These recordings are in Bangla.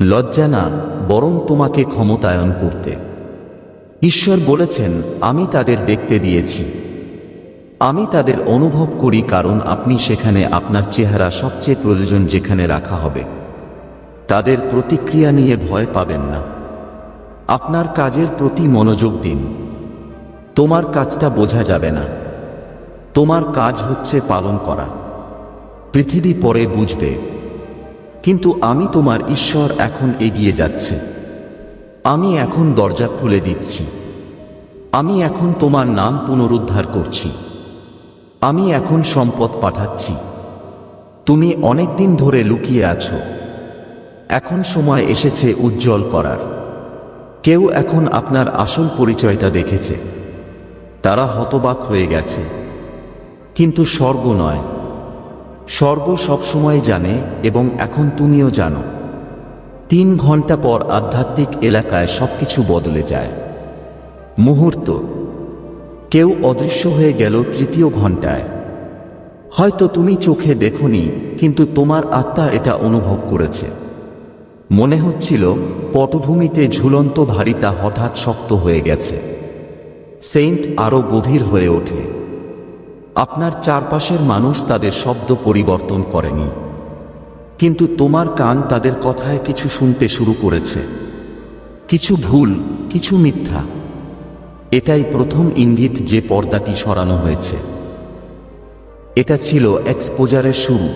লজ্জা না, বরং তোমাকে ক্ষমতায়ন করতে। ঈশ্বর বলেছেন, আমি তাদের দেখতে দিয়েছি। আমি তাদের অনুভব করি, কারণ আপনি সেখানে আপনার চেহারা সবচেয়ে প্রয়োজন যেখানে রাখা হবে। তাদের প্রতিক্রিয়া নিয়ে ভয় পাবেন না। আপনার কাজের প্রতি মনোযোগ দিন। তোমার কাজটা বোঝা যাবে না। তোমার কাজ হচ্ছে পালন করা। পৃথিবী পরে বুঝবে। কিন্তু আমি তোমার ঈশ্বর এখন এগিয়ে যাচ্ছে। আমি এখন দরজা খুলে দিচ্ছি। আমি এখন তোমার নাম পুনরুদ্ধার করছি। আমি এখন সম্পদ পাঠাচ্ছি। তুমি অনেক দিন ধরে লুকিয়ে আছো। এখন সময় এসেছে উজ্জ্বল করার। কেউ এখন আপনার আসল পরিচয়টা দেখেছে। তারা হতবাক হয়ে গেছে। কিন্তু স্বর্গ নয়। স্বর্গ সবসময় জানে এবং এখন তুমিও জানো। তিন ঘণ্টা পর আধ্যাত্মিক এলাকায় সবকিছু বদলে যায়। মুহূর্ত। কেউ অদৃশ্য হয়ে গেল তৃতীয় ঘন্টায় হয়তো তুমি চোখে দেখনি, কিন্তু তোমার আত্মা এটা অনুভব করেছে। মনে হচ্ছিল, পটভূমিতে ঝুলন্ত ভারিতা হঠাৎ শক্ত হয়ে গেছে। সেন্ট আরও গভীর হয়ে ওঠে। আপনার চারপাশের মানুষ তাদের শব্দ পরিবর্তন করেনি। কিন্তু তোমার কান তাদের কথায় কিছু শুনতে শুরু করেছে। কিছু ভুল, কিছু মিথ্যা। এটাই প্রথম ইঙ্গিত যে পর্দাটি সরানো হয়েছে। এটা ছিল এক্সপোজারের শুরু।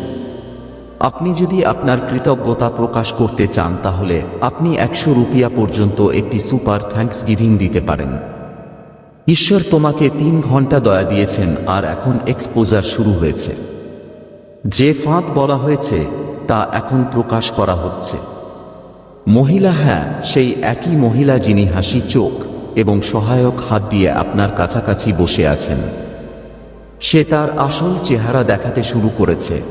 আপনি যদি আপনার কৃতজ্ঞতা প্রকাশ করতে চান, তাহলে আপনি একশো রুপিয়া পর্যন্ত একটি সুপার থ্যাঙ্কস গিভিং দিতে পারেন। ঈশ্বর তোমাকে তিন ঘণ্টা দয়া দিয়েছেন আর এখন এক্সপোজার শুরু হয়েছে। যে ফাঁদ বলা হয়েছে, তা এখন প্রকাশ করা হচ্ছে। মহিলা হ্যাঁ সেই একই মহিলা যিনি হাসি চোখ এবং সহায়ক হাত দিয়ে আপনার কাছাকাছি বসে আছেন। সে তার আসল চেহারা দেখাতে শুরু করেছে।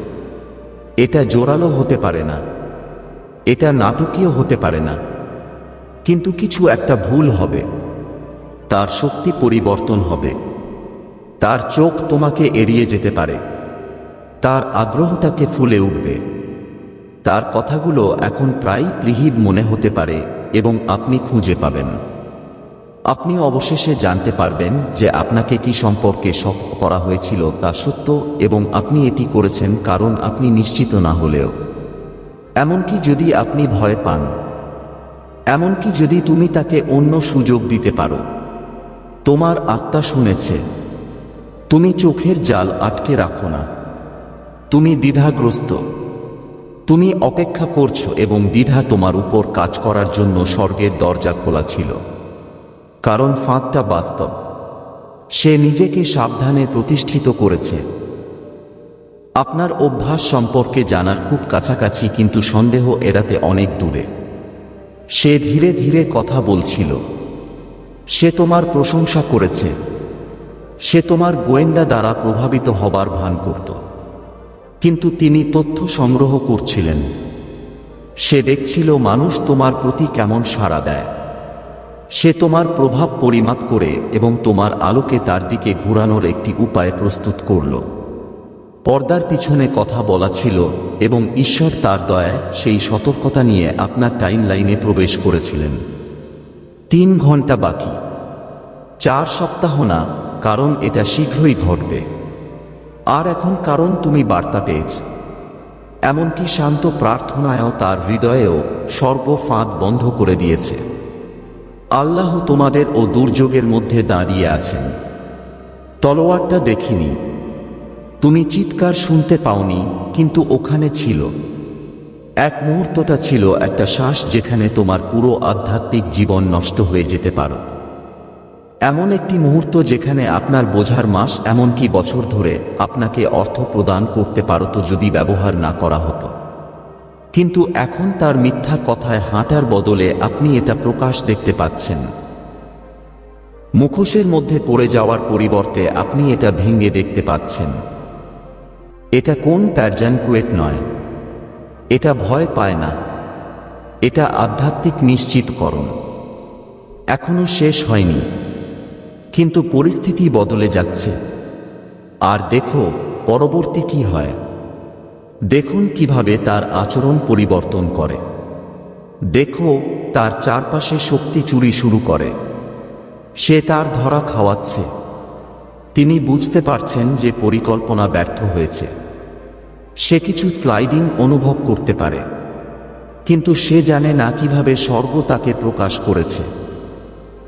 এটা জোরালো হতে পারে না। এটা নাটকীয় হতে পারে না। কিন্তু কিছু একটা ভুল হবে। তার শক্তি পরিবর্তন হবে। তার চোখ তোমাকে এড়িয়ে যেতে পারে। তার আগ্রহটাকে ফুলে উঠবে। তার কথাগুলো এখন প্রায় প্রিহিব মনে হতে পারে এবং আপনি খুঁজে পাবেন। আপনি অবশেষে জানতে পারবেন যে আপনাকে কি সম্পর্কে শক করা হয়েছিল তা সত্য এবং আপনি এটি করেছেন কারণ আপনি নিশ্চিত না হলেও। এমনকি যদি আপনি ভয় পান, এমনকি যদি তুমি তাকে অন্য সুযোগ দিতে পারো। তোমার আত্মা শুনেছে। তুমি চোখের জাল আটকে রাখো না। তুমি দ্বিধাগ্রস্ত। তুমি অপেক্ষা করছ এবং দ্বিধা তোমার উপর কাজ করার জন্য স্বর্গের দরজা খোলা ছিল। কারণ ফাঁকটা বাস্তব। সে নিজেকে সাবধানে প্রতিষ্ঠিত করেছে। আপনার অভ্যাস সম্পর্কে জানার খুব কাছাকাছি কিন্তু সন্দেহ এড়াতে অনেক দূরে। সে ধীরে ধীরে কথা বলছিল। সে তোমার প্রশংসা করেছে। সে তোমার গোয়েন্দা দ্বারা প্রভাবিত হবার ভান করত। কিন্তু তিনি তথ্য সংগ্রহ করছিলেন। সে দেখছিল মানুষ তোমার প্রতি কেমন সাড়া দেয়। সে তোমার প্রভাব পরিমাপ করে এবং তোমার আলোকে তার দিকে ঘুরানোর একটি উপায় প্রস্তুত করল। পর্দার পিছনে কথা বলা ছিল এবং ঈশ্বর তার দয়ায় সেই সতর্কতা নিয়ে আপনার টাইম লাইনে প্রবেশ করেছিলেন। তিন ঘণ্টা বাকি। চার সপ্তাহ না, কারণ এটা শীঘ্রই ঘটবে। আর এখন কারণ তুমি বার্তা পেয়েছ। এমনকি শান্ত প্রার্থনায়ও তার হৃদয়েও স্বর্গ ফাঁদ বন্ধ করে দিয়েছে। আল্লাহ তোমাদের ও দুর্যোগের মধ্যে দাঁড়িয়ে আছেন। তলোয়ারটা দেখিনি। তুমি চিৎকার শুনতে পাওনি, কিন্তু ওখানে ছিল। এক মুহূর্তটা ছিল একটা শ্বাস যেখানে তোমার পুরো আধ্যাত্মিক জীবন নষ্ট হয়ে যেতে পারো। এমন একটি মুহূর্ত যেখানে আপনার বোঝার মাস এমনকি বছর ধরে আপনাকে অর্থ প্রদান করতে পারত যদি ব্যবহার না করা হতো। কিন্তু এখন তার মিথ্যা কথায় হাঁটার বদলে আপনি এটা প্রকাশ দেখতে পাচ্ছেন। মুখোশের মধ্যে পড়ে যাওয়ার পরিবর্তে আপনি এটা ভেঙে দেখতে পাচ্ছেন। এটা কোন প্যারজান কুয়েট নয়। এটা ভয় পায় না। এটা আধ্যাত্মিক নিশ্চিতকরণ এখনও শেষ হয়নি। কিন্তু পরিস্থিতি বদলে যাচ্ছে। আর দেখো পরবর্তী কি হয়। দেখুন কীভাবে তার আচরণ পরিবর্তন করে। দেখো তার চারপাশে শক্তি চুরি শুরু করে। সে তার ধরা খাওয়াচ্ছে। তিনি বুঝতে পারছেন যে পরিকল্পনা ব্যর্থ হয়েছে। সে কিছু স্লাইডিং অনুভব করতে পারে। কিন্তু সে জানে না কীভাবে স্বর্গ তাকে প্রকাশ করেছে।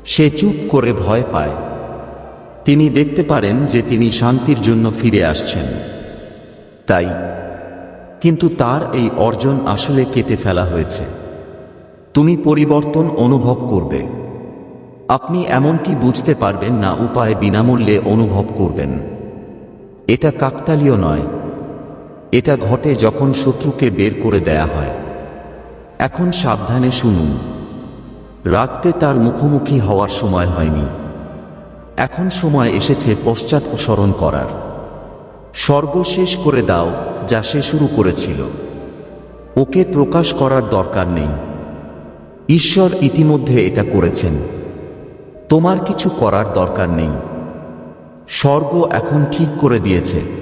সে চুপ করে ভয় পায়। তিনি দেখতে পারেন যে তিনি শান্তির জন্য ফিরে আসছেন। তাই, কিন্তু তার এই অর্জন আসলে কেটে ফেলা হয়েছে। তুমি পরিবর্তন অনুভব করবে। আপনি এমনকি বুঝতে পারবেন না উপায় বিনামূল্যে অনুভব করবেন। এটা কাকতালীয় নয়। এটা ঘটে যখন শত্রুকে বের করে দেয়া হয়। এখন সাবধানে শুনুন। রাগতে তার মুখোমুখি হওয়ার সময় হয়নি। এখন সময় এসেছে পশ্চাৎ পশ্চাৎপসরণ করার। স্বর্গ শেষ করে দাও, যা সে শুরু করেছিল। ওকে প্রকাশ করার দরকার নেই। ঈশ্বর ইতিমধ্যে এটা করেছেন। তোমার কিছু করার দরকার নেই। স্বর্গ এখন ঠিক করে দিয়েছে।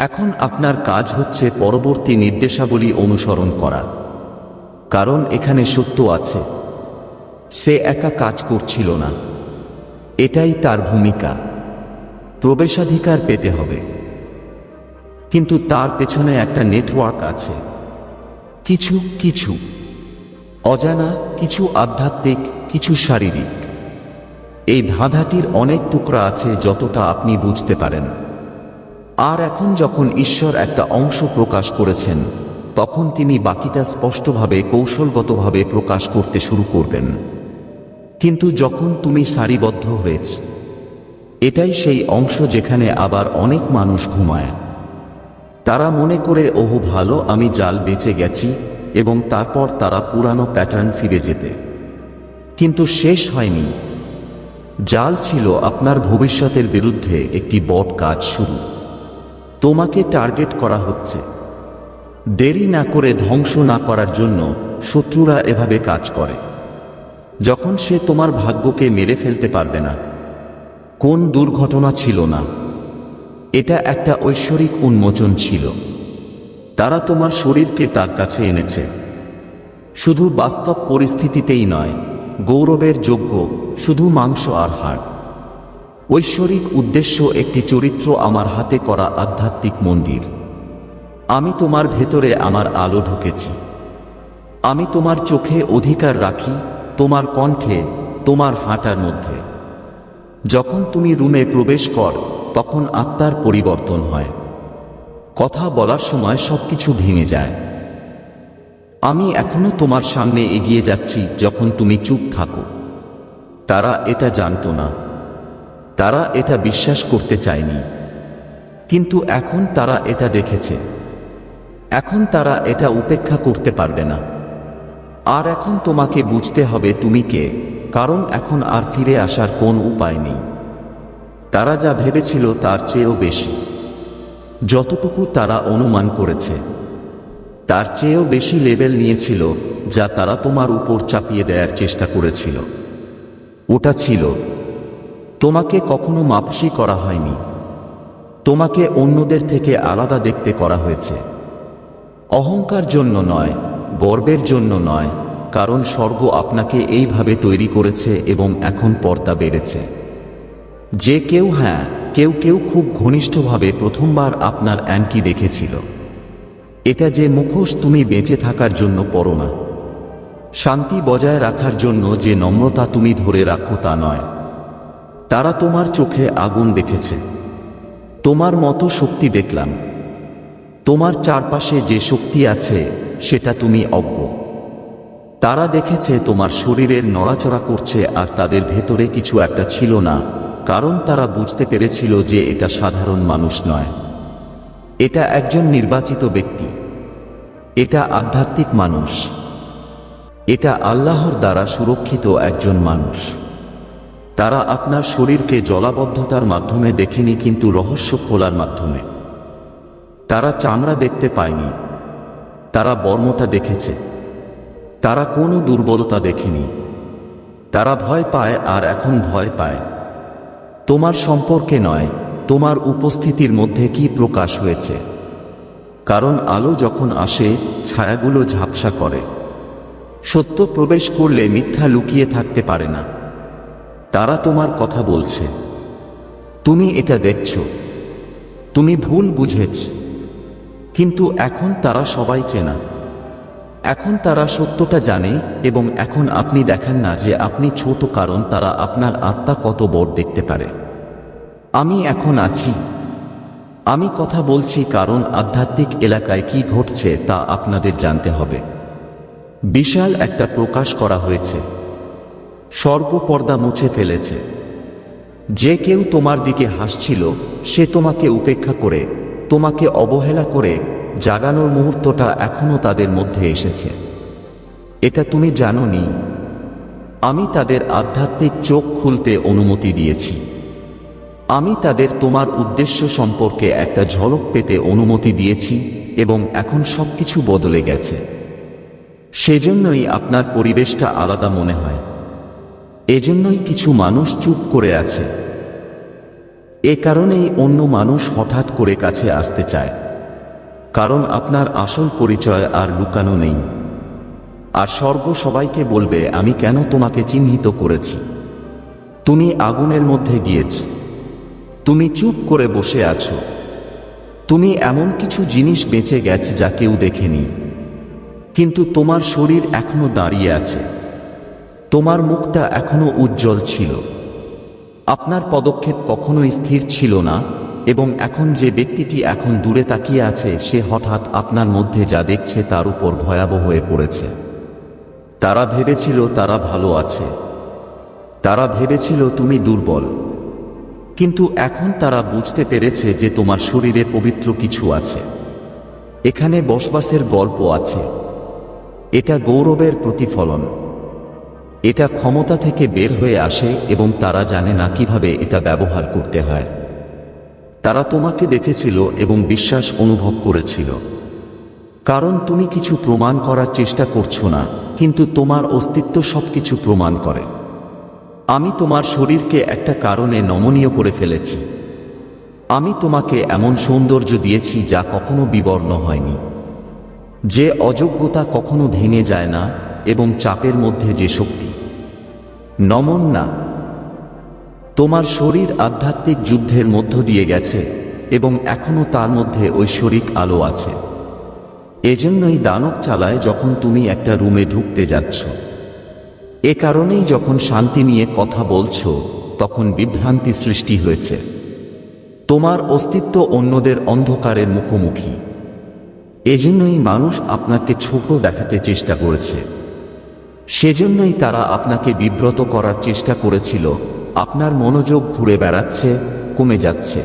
এখন আপনার কাজ হচ্ছে পরবর্তী নির্দেশাবলী অনুসরণ করা। কারণ এখানে সত্য আছে। সে একা কাজ করছিল না। এটাই তার ভূমিকা। প্রবেশাধিকার পেতে হবে। কিন্তু তার পেছনে একটা নেটওয়ার্ক আছে। কিছু কিছু। অজানা, কিছু আধ্যাত্মিক, কিছু শারীরিক। এই ধাঁধাটির অনেক টুকরা আছে যতটা আপনি বুঝতে পারেন। আর এখন যখন ঈশ্বর একটা অংশ প্রকাশ করেছেন, তখন তিনি বাকিটা স্পষ্টভাবে, কৌশলগতভাবে প্রকাশ করতে শুরু করবেন। কিন্তু যখন তুমি সারিবদ্ধ হয়েছ, এটাই সেই অংশ যেখানে আবার অনেক মানুষ ঘুমায়। তারা মনে করে, ওহো, ভালো, আমি জাল বেঁচে গেছি এবং তারপর তারা পুরানো প্যাটার্ন ফিরে যেতে। কিন্তু শেষ হয়নি। জাল ছিল আপনার ভবিষ্যতের বিরুদ্ধে একটি বট কাজ শুরু। তোমাকে টার্গেট করা হচ্ছে। দেরি না করে ধ্বংস না করার জন্য শত্রুরা এভাবে কাজ করে। যখন সে তোমার ভাগ্যকে মেরে ফেলতে পারবে না, কোন দুর্ঘটনা ছিল না। এটা একটা ঐশ্বরিক উন্মোচন ছিল। তারা তোমার শরীরকে তার কাছে এনেছে। শুধু বাস্তব পরিস্থিতিতেই নয়, গৌরবের যোগ্য শুধু মাংস আর হাড়। ঐশ্বরিক উদ্দেশ্য একটি চরিত্র আমার হাতে করা আধ্যাত্মিক মন্দির। আমি তোমার ভেতরে আমার আলো ঢুকেছি। আমি তোমার চোখে অধিকার রাখি, তোমার কণ্ঠে, তোমার হাঁটার মধ্যে। যখন তুমি রুমে প্রবেশ কর, তখন আত্মার পরিবর্তন হয়। কথা বলার সময় সবকিছু ভেঙে যায়। আমি এখনও তোমার সামনে এগিয়ে যাচ্ছি যখন তুমি চুপ থাকো। তারা এটা জানতো না। তারা এটা বিশ্বাস করতে চায়নি। কিন্তু এখন তারা এটা দেখেছে। এখন তারা এটা উপেক্ষা করতে পারবে না। আর এখন তোমাকে বুঝতে হবে তুমি কে, কারণ এখন আর ফিরে আসার কোন উপায় নেই। তারা যা ভেবেছিল তার চেয়েও বেশি। যতটুকু তারা অনুমান করেছে, তার চেয়েও বেশি লেভেল নিয়েছিল যা তারা তোমার উপর চাপিয়ে দেওয়ার চেষ্টা করেছিল। ওটা ছিল তোমাকে কখনো মাপসি করা হয়নি। তোমাকে অন্যদের থেকে আলাদা দেখতে করা হয়েছে। অহংকার জন্য নয়, গর্বের জন্য নয়, কারণ স্বর্গ আপনাকে এইভাবে তৈরি করেছে এবং এখন পর্দা বেড়েছে। যে কেউ হ্যাঁ কেউ কেউ খুব ঘনিষ্ঠভাবে প্রথমবার আপনার অ্যান্কি দেখেছিল। এটা যে মুখোশ তুমি বেঁচে থাকার জন্য পড়ো না। শান্তি বজায় রাখার জন্য যে নম্রতা তুমি ধরে রাখো তা নয়। তারা তোমার চোখে আগুন দেখেছে। তোমার মতো শক্তি দেখলাম। তোমার চারপাশে যে শক্তি আছে, সেটা তুমি অজ্ঞ। তারা দেখেছে তোমার শরীরের নড়াচড়া করছে আর তাদের ভেতরে কিছু একটা ছিল না, কারণ তারা বুঝতে পেরেছিল যে এটা সাধারণ মানুষ নয়। এটা একজন নির্বাচিত ব্যক্তি। এটা আধ্যাত্মিক মানুষ। এটা আল্লাহর দ্বারা সুরক্ষিত একজন মানুষ। তারা আপনার শরীরকে জলাবদ্ধতার মাধ্যমে দেখেনি কিন্তু রহস্য খোলার মাধ্যমে। তারা চামড়া দেখতে পায়নি। তারা বর্মটা দেখেছে। তারা কোনো দুর্বলতা দেখেনি। তারা ভয় পায় আর এখন ভয় পায়। তোমার সম্পর্কে নয়, তোমার উপস্থিতির মধ্যে কি প্রকাশ হয়েছে? কারণ আলো যখন আসে, ছায়াগুলো ঝাপসা করে। সত্য প্রবেশ করলে মিথ্যা লুকিয়ে থাকতে পারে না। তারা তোমার কথা বলছে। তুমি এটা দেখছ। তুমি ভুল বুঝেছ। কিন্তু এখন তারা সবাই চেনা। এখন তারা সত্যটা জানে এবং এখন আপনি দেখেন না যে আপনি ছোট, কারণ তারা আপনার আত্মা কত বড় দেখতে পারে। আমি এখন আছি। আমি কথা বলছি কারণ আধ্যাত্মিক এলাকায় কি ঘটছে তা আপনাদের জানতে হবে। বিশাল একটা প্রকাশ করা হয়েছে। স্বর্গ পর্দা মুছে ফেলেছে। যে কেউ তোমার দিকে হাসছিল, সে তোমাকে উপেক্ষা করে, তোমাকে অবহেলা করে জাগানোর মুহূর্তটা এখনও তাদের মধ্যে এসেছে। এটা তুমি জানোনি, আমি তাদের আধ্যাত্মিক চোখ খুলতে অনুমতি দিয়েছি। আমি তাদের তোমার উদ্দেশ্য সম্পর্কে একটা ঝলক পেতে অনুমতি দিয়েছি এবং এখন সবকিছু বদলে গেছে। সেজন্যই আপনার পরিবেশটা আলাদা মনে হয়। এজন্যই কিছু মানুষ চুপ করে আছে। এ কারণেই অন্য মানুষ হঠাৎ করে কাছে আসতে চায়। কারণ আপনার আসল পরিচয় আর লুকানো নেই। আর স্বর্গ সবাইকে বলবে, আমি কেন তোমাকে চিহ্নিত করেছি? তুমি আগুনের মধ্যে গিয়েছ। তুমি চুপ করে বসে আছো। তুমি এমন কিছু জিনিস বেঁচে গেছে যা কেউ দেখেনি। কিন্তু তোমার শরীর এখনও দাঁড়িয়ে আছে। তোমার মুখটা এখনও উজ্জ্বল ছিল। আপনার পদক্ষেপ কখনো স্থির ছিল না, এবং এখন যে ব্যক্তিটি এখন দূরে তাকিয়ে আছে, সে হঠাৎ আপনার মধ্যে যা দেখছে তার উপর ভয়াবহ হয়ে পড়েছে। তারা ভেবেছিল তারা ভালো আছে। তারা ভেবেছিল তুমি দুর্বল। কিন্তু এখন তারা বুঝতে পেরেছে যে তোমার শরীরে পবিত্র কিছু আছে। এখানে বসবাসের গল্প আছে। এটা গৌরবের প্রতিফলন। এটা ক্ষমতা থেকে বের হয়ে আসে এবং তারা জানে না কীভাবে এটা ব্যবহার করতে হয়। তারা তোমাকে দেখেছিল এবং বিশ্বাস অনুভব করেছিল। কারণ তুমি কিছু প্রমাণ করার চেষ্টা করছ না, কিন্তু তোমার অস্তিত্ব সবকিছু প্রমাণ করে। আমি তোমার শরীরকে একটা কারণে নমনীয় করে ফেলেছি। আমি তোমাকে এমন সৌন্দর্য দিয়েছি যা কখনো বিবর্ণ হয়নি। যে অযোগ্যতা কখনো ভেঙে যায় না এবং চাপের মধ্যে যে শক্তি। নমন না। তোমার শরীর আধ্যাত্মিক যুদ্ধের মধ্য দিয়ে গেছে এবং এখনও তার মধ্যে ঐশ্বরিক আলো আছে। এজন্যই দানব চালায় যখন তুমি একটা রুমে ঢুকতে যাচ্ছ। এ কারণেই যখন শান্তি নিয়ে কথা বলছো, তখন বিভ্রান্তি সৃষ্টি হয়েছে। তোমার অস্তিত্ব অন্যদের অন্ধকারের মুখোমুখি। এজন্যই মানুষ আপনাকে ছোট দেখাতে চেষ্টা করেছে। সেজন্যই তারা আপনাকে বিব্রত করার চেষ্টা করেছিল। আপনার মনোযোগ ঘুরে বেড়াচ্ছে, কমে যাচ্ছে।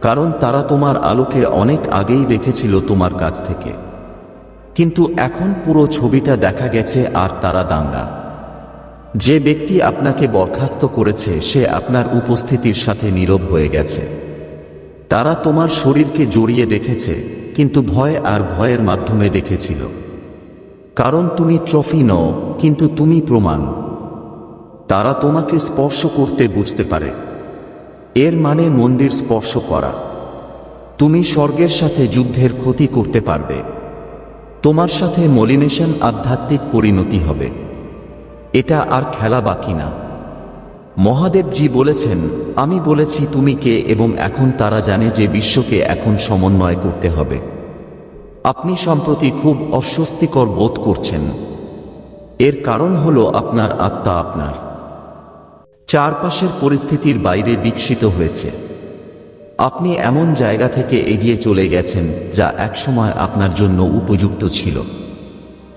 কারণ তারা তোমার আলোকে অনেক আগেই দেখেছিল তোমার কাছ থেকে। কিন্তু এখন পুরো ছবিটা দেখা গেছে আর তারা দাঙ্গা। যে ব্যক্তি আপনাকে বরখাস্ত করেছে, সে আপনার উপস্থিতির সাথে নীরব হয়ে গেছে। তারা তোমার শরীরকে জড়িয়ে দেখেছে, কিন্তু ভয় আর ভয়ের মাধ্যমে দেখেছিল। কারণ তুমি ট্রফি নও, কিন্তু তুমি প্রমাণ। তারা তোমাকে স্পর্শ করতে বুঝতে পারে। এর মানে মন্দির স্পর্শ করা। তুমি স্বর্গের সাথে যুদ্ধের ক্ষতি করতে পারবে। তোমার সাথে মলিনেশন আধ্যাত্মিক পরিণতি হবে। এটা আর খেলা বাকি না। মহাদেবজি বলেছেন, আমি বলেছি তুমি কে এবং এখন তারা জানে যে বিশ্বকে এখন সমন্বয় করতে হবে। আপনি সম্প্রতি খুব অস্বস্তিকর বোধ করছেন। এর কারণ হল আপনার আত্মা আপনার। চারপাশের পরিস্থিতির বাইরে বিকশিত হয়েছে। আপনি এমন জায়গা থেকে এগিয়ে চলে গেছেন যা একসময় আপনার জন্য উপযুক্ত ছিল।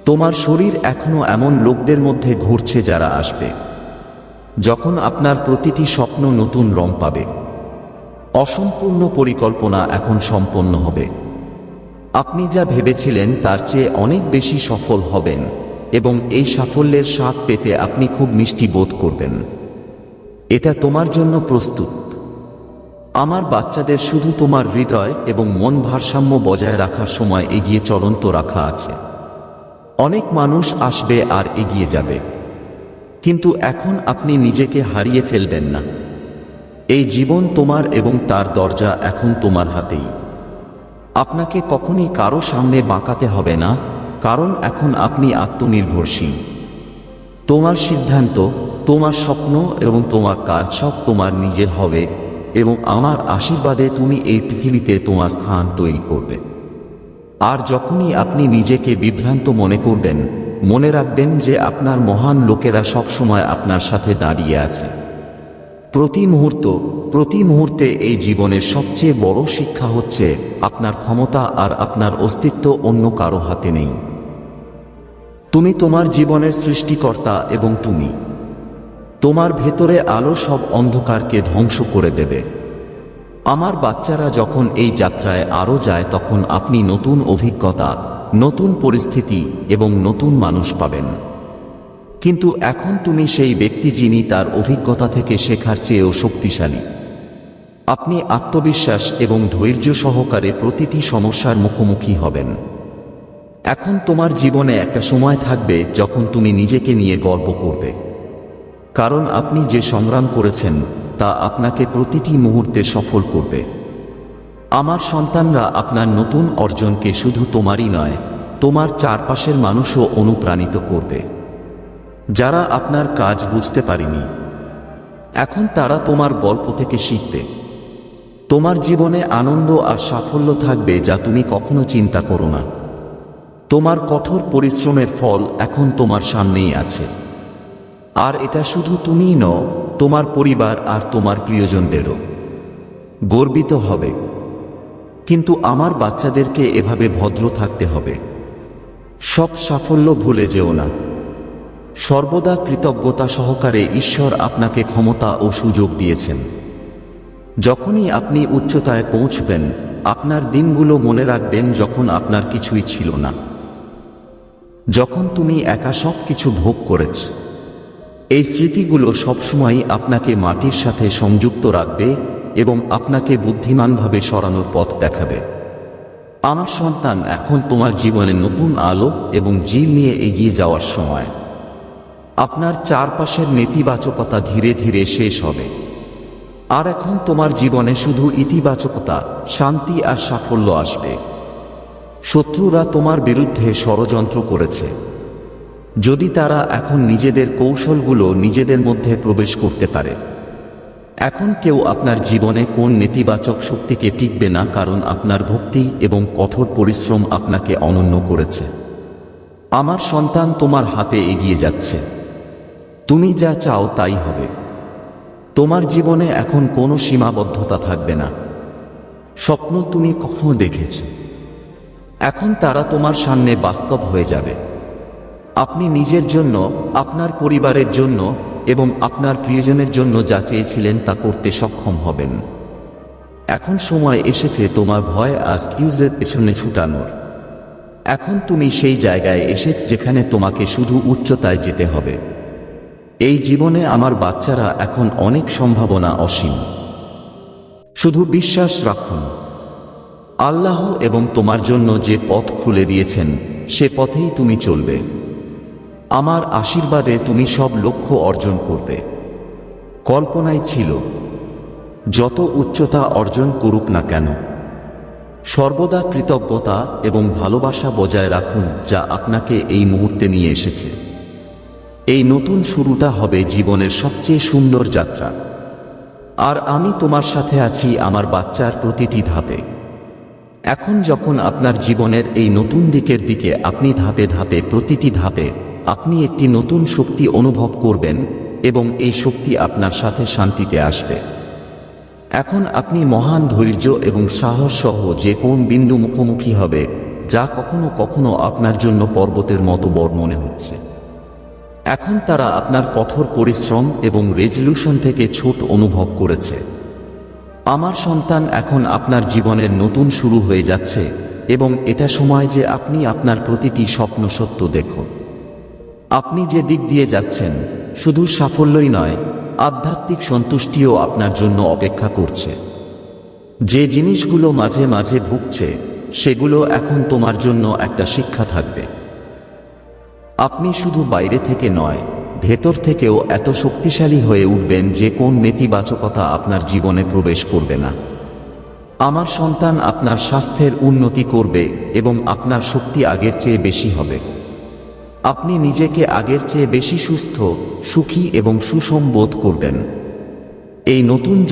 তোমার শরীর এখনও এমন লোকদের মধ্যে ঘুরছে যারা আসবে। যখন আপনার প্রতিটি স্বপ্ন নতুন রং পাবে। অসম্পূর্ণ পরিকল্পনা এখন সম্পন্ন হবে। আপনি যা ভেবেছিলেন তার চেয়ে অনেক বেশি সফল হবেন, এবং এই সাফল্যের স্বাদ পেতে আপনি খুব মিষ্টি বোধ করবেন। এটা তোমার জন্য প্রস্তুত। আমার বাচ্চাদের শুধু তোমার হৃদয় এবং মন ভারসাম্য বজায় রাখার সময় এগিয়ে চলন্ত রাখা আছে। অনেক মানুষ আসবে আর এগিয়ে যাবে। কিন্তু এখন আপনি নিজেকে হারিয়ে ফেলবেন না। এই জীবন তোমার এবং তার দরজা এখন তোমার হাতেই। আপনাকে কখনই কারও সামনে বাঁকাতে হবে না, কারণ এখন আপনি আত্মনির্ভরশীল। তোমার সিদ্ধান্ত, তোমার স্বপ্ন এবং তোমার কাজ সব তোমার নিজের হবে এবং আমার আশীর্বাদে তুমি এই পৃথিবীতে তোমার স্থান তৈরি করবে। আর যখনই আপনি নিজেকে বিভ্রান্ত মনে করবেন, মনে রাখবেন যে আপনার মহান লোকেরা সবসময় আপনার সাথে দাঁড়িয়ে আছে। প্রতি মুহূর্ত, প্রতি মুহূর্তে এই জীবনের সবচেয়ে বড় শিক্ষা হচ্ছে আপনার ক্ষমতা আর আপনার অস্তিত্ব অন্য কারও হাতে নেই। তুমি তোমার জীবনের সৃষ্টিকর্তা এবং তুমি। তোমার ভেতরে আলো সব অন্ধকারকে ধ্বংস করে দেবে। আমার বাচ্চারা যখন এই যাত্রায় আরও যায় তখন আপনি নতুন অভিজ্ঞতা, নতুন পরিস্থিতি এবং নতুন মানুষ পাবেন। কিন্তু এখন তুমি সেই ব্যক্তি যিনি তার অভিজ্ঞতা থেকে শেখার চেয়েও শক্তিশালী। আপনি আত্মবিশ্বাস এবং ধৈর্য সহকারে প্রতিটি সমস্যার মুখোমুখি হবেন। এখন তোমার জীবনে একটা সময় থাকবে যখন তুমি নিজেকে নিয়ে গর্ব করবে। কারণ আপনি যে সংগ্রাম করেছেন, তা আপনাকে প্রতিটি মুহূর্তে সফল করবে। আমার সন্তানরা আপনার নতুন অর্জনকে শুধু তোমারই নয়, তোমার চারপাশের মানুষও অনুপ্রাণিত করবে। যারা আপনার কাজ বুঝতে পারেনি। এখন তারা তোমার গল্প থেকে শিখবে। তোমার জীবনে আনন্দ আর সাফল্য থাকবে যা তুমি কখনো চিন্তা করো না। তোমার কঠোর পরিশ্রমের ফল এখন তোমার সামনেই আছে। আর এটা শুধু তুমিই ন তোমার পরিবার আর তোমার প্রিয়জনদেরও। গর্বিত হবে। কিন্তু আমার বাচ্চাদেরকে এভাবে ভদ্র থাকতে হবে। সব সাফল্য ভুলে যেও না। সর্বদা কৃতজ্ঞতা সহকারে ঈশ্বর আপনাকে ক্ষমতা ও সুযোগ দিয়েছেন। যখনই আপনি উচ্চতায় পৌঁছবেন, আপনার দিনগুলো মনে রাখবেন যখন আপনার কিছুই ছিল না। যখন তুমি একা সব কিছু ভোগ করেছ, এই স্মৃতিগুলো সবসময়ই আপনাকে মাটির সাথে সংযুক্ত রাখবে এবং আপনাকে বুদ্ধিমানভাবে সরানোর পথ দেখাবে। আমার সন্তান, এখন তোমার জীবনে নতুন আলো এবং জিল নিয়ে এগিয়ে যাওয়ার সময়। আপনার চারপাশের নেতিবাচকতা ধীরে ধীরে শেষ হবে। আর এখন তোমার জীবনে শুধু ইতিবাচকতা, শান্তি আর সাফল্য আসবে। শত্রুরা তোমার বিরুদ্ধে ষড়যন্ত্র করেছে। যদি তারা এখন নিজেদের কৌশলগুলো নিজেদের মধ্যে প্রবেশ করতে পারে। এখন কেউ আপনার জীবনে কোন নেতিবাচক শক্তিকে টিকবে না কারণ আপনার ভক্তি এবং কঠোর পরিশ্রম আপনাকে অনন্য করেছে। আমার সন্তান তোমার হাতে এগিয়ে যাচ্ছে। তুমি যা চাও তাই হবে। তোমার জীবনে এখন কোনো সীমাবদ্ধতা থাকবে না। স্বপ্ন তুমি কখনো দেখেছ। এখন তারা তোমার সামনে বাস্তব হয়ে যাবে। আপনি নিজের জন্য, আপনার পরিবারের জন্য এবং আপনার প্রিয়জনের জন্য যা চেয়েছিলেন তা করতে সক্ষম হবেন। এখন সময় এসেছে তোমার ভয় আস্কিউজের পেছনে ছুটানোর। এখন তুমি সেই জায়গায় এসেছ যেখানে তোমাকে শুধু উচ্চতায় যেতে হবে। এই জীবনে আমার বাচ্চারা এখন অনেক সম্ভাবনা অসীম। শুধু বিশ্বাস রাখুন। আল্লাহ এবং তোমার জন্য যে পথ খুলে দিয়েছেন, সে পথেই তুমি চলবে। আমার আশীর্বাদে তুমি সব লক্ষ্য অর্জন করবে। কল্পনায় ছিল, যত উচ্চতা অর্জন করুক না কেন। সর্বদা কৃতজ্ঞতা এবং ভালোবাসা বজায় রাখুন যা আপনাকে এই মুহূর্তে নিয়ে এসেছে। এই নতুন শুরুটা হবে জীবনের সবচেয়ে সুন্দর যাত্রা। আর আমি তোমার সাথে আছি আমার বাচ্চার প্রতিটি ধাপে। এখন যখন আপনার জীবনের এই নতুন দিকের দিকে আপনি ধাপে ধাপে প্রতিটি ধাপে আপনি একটি নতুন শক্তি অনুভব করবেন এবং এই শক্তি আপনার সাথে শান্তিতে আসবে। এখন আপনি মহান ধৈর্য এবং সাহস সহ যে কোন বিন্দু মুখোমুখি হবে, যা কখনো কখনো আপনার জন্য পর্বতের মতো বড় মনে হচ্ছে। এখন তারা আপনার কঠোর পরিশ্রম এবং রেজলিউশন থেকে ছোট অনুভব করেছে। আমার সন্তান এখন আপনার জীবনের নতুন শুরু হয়ে যাচ্ছে এবং এটা সময় যে আপনি আপনার প্রতিটি স্বপ্ন সত্য দেখুন। আপনি যে দিক দিয়ে যাচ্ছেন, শুধু সাফল্যই নয়, আধ্যাত্মিক সন্তুষ্টিও আপনার জন্য অপেক্ষা করছে। যে জিনিসগুলো মাঝে মাঝে ভুগছে, সেগুলো এখন তোমার জন্য একটা শিক্ষা থাকবে। আপনি শুধু বাইরে থেকে নয়, ভেতর থেকেও এত শক্তিশালী হয়ে উঠবেন যে কোন নেতিবাচকতা আপনার জীবনে প্রবেশ করবে না। আমার সন্তান আপনার স্বাস্থ্যের উন্নতি করবে এবং আপনার শক্তি আগের চেয়ে বেশি হবে। আপনি নিজেকে আগের চেয়ে বেশি সুস্থ, সুখী এবং সুষম বোধ করবেন। এই নতুন